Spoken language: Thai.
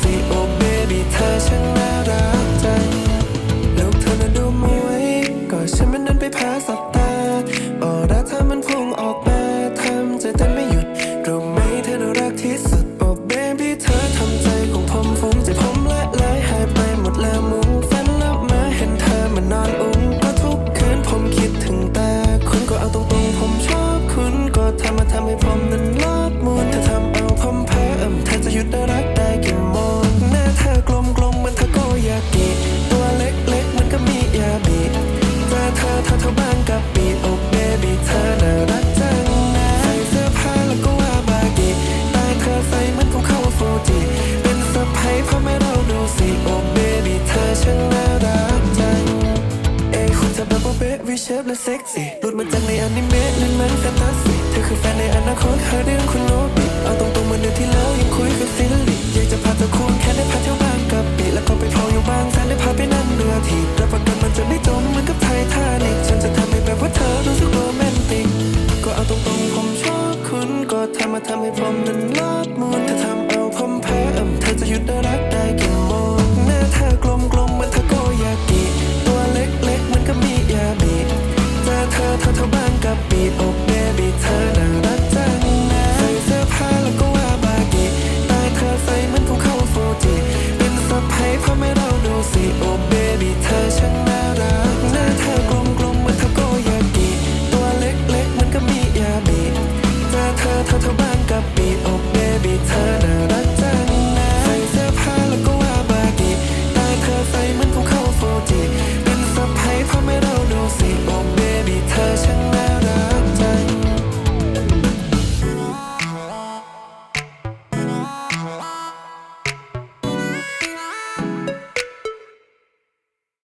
สิโอเบบี้เธอช่างน่ารักจังล้วเธอน่ะดูม่ไหวก็ฉันมันนั้นไปพ้สัตตาออร่าเธอมันพุ่งออกมาทำใจเต้นไม่หยุดรู้ไหมเธอน่ารักที่สุดโอ้เบบี้เธอทำใจของผมฟุ้งใจผมละลายหายไปหมดแล้มุ้งฝันลับมาเห็นเธอมานอน จะแบบว่าเบสวิเชฟและเซ็กซี่หลุดมาจากในอนิเมะนั่นมันแฟนตาซีเธอคือแฟนในอนาคตหาเรื่องคุณโนบิเอาตรงๆเหมือนเดือนที่แล้วยังคุยกับซิลลี่อยากจะพาเธอคุณแค่ได้พาเที่ยวบ้างกับปีแล้วก็ไปพออยู่บางแสนได้พาไปนั่งเรือที่รับประกันมันจะไม่จมเหมือนกับไททานิกฉันจะทำให้แบบว่าเธอรู้สึกโรแมนติกก็เอาตรงๆผมชอบคุณก็ทำมาทำให้ผมนั้นลอดมูนเธอ บีบอกเบบีเธอน่ารักจังนะใเสื้อผ้าแล้วก็วบากีตายเธอใส่เหมือนของเขาโฟจีเป็นสะพายพ่อแม่เราดูสิโอ้เบบีเธอช่างน่ารักหน้าเธอกลมกลมเหมือนทาโกยากิตัวเล็กๆมันก็มียาบีเจอเธอเธอเธอบางกะปีโอ้เบบีเธอน่า